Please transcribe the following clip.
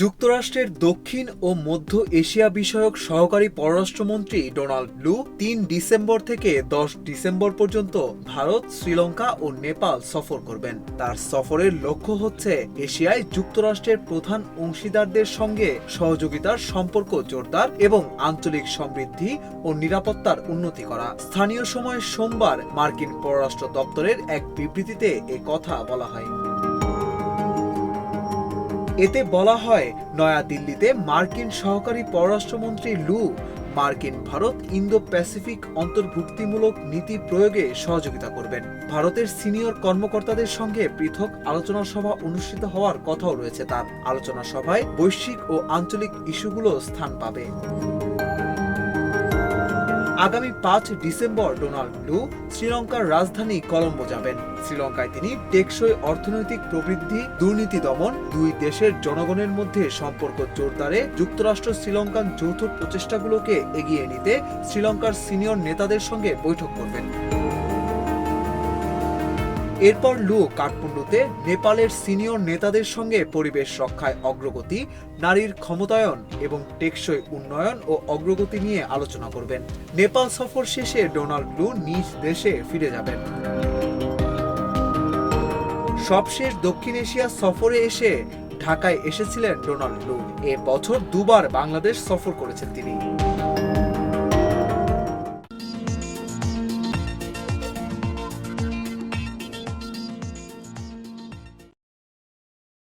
যুক্তরাষ্ট্রের দক্ষিণ ও মধ্য এশিয়া বিষয়ক সহকারী পররাষ্ট্রমন্ত্রী ডোনাল্ড লু তিন ডিসেম্বর থেকে দশ ডিসেম্বর পর্যন্ত ভারত, শ্রীলঙ্কা ও নেপাল সফর করবেন। তার সফরের লক্ষ্য হচ্ছে এশিয়ায় যুক্তরাষ্ট্রের প্রধান অংশীদারদের সঙ্গে সহযোগিতার সম্পর্ক জোরদার এবং আঞ্চলিক সমৃদ্ধি ও নিরাপত্তার উন্নতি করা। স্থানীয় সময় সোমবার মার্কিন পররাষ্ট্র দপ্তরের এক বিবৃতিতে এ কথা বলা হয়। এতে বলা হয় নয়াদিল্লিতে মার্কিন সহকারী পররাষ্ট্রমন্ত্রী লু, মার্কিন ভারত ইন্দো প্যাসিফিক অন্তর্ভুক্তিমূলক নীতি প্রয়োগে সহযোগিতা করবেন। ভারতের সিনিয়র কর্মকর্তাদের সঙ্গে পৃথক আলোচনা সভা অনুষ্ঠিত হওয়ার কথাও রয়েছে তার। আলোচনা সভায় বৈশ্বিক ও আঞ্চলিক ইস্যুগুলো স্থান পাবে। আগামী পাঁচ ডিসেম্বর ডোনাল্ড লু শ্রীলঙ্কার রাজধানী কলম্বো যাবেন। শ্রীলঙ্কায় তিনি টেকসই অর্থনৈতিক প্রবৃদ্ধি, দুর্নীতি দমন, দুই দেশের জনগণের মধ্যে সম্পর্ক জোরদারে, যুক্তরাষ্ট্র শ্রীলঙ্কান যৌথ প্রচেষ্টাগুলোকে এগিয়ে নিতে শ্রীলঙ্কার সিনিয়র নেতাদের সঙ্গে বৈঠক করবেন। এরপর লু কাঠমান্ডুতে নেপালের সিনিয়র নেতাদের সঙ্গে পরিবেশ রক্ষায় অগ্রগতি, নারীর ক্ষমতায়ন এবং টেকসই উন্নয়ন ও অগ্রগতি নিয়ে আলোচনা করবেন। নেপাল সফর শেষে ডোনাল্ড লু নিজ দেশে ফিরে যাবেন। সবশেষ দক্ষিণ এশিয়া সফরে এসে ঢাকায় এসেছিলেন ডোনাল্ড লু। এ বছর দুবার বাংলাদেশ সফর করেছেন তিনি।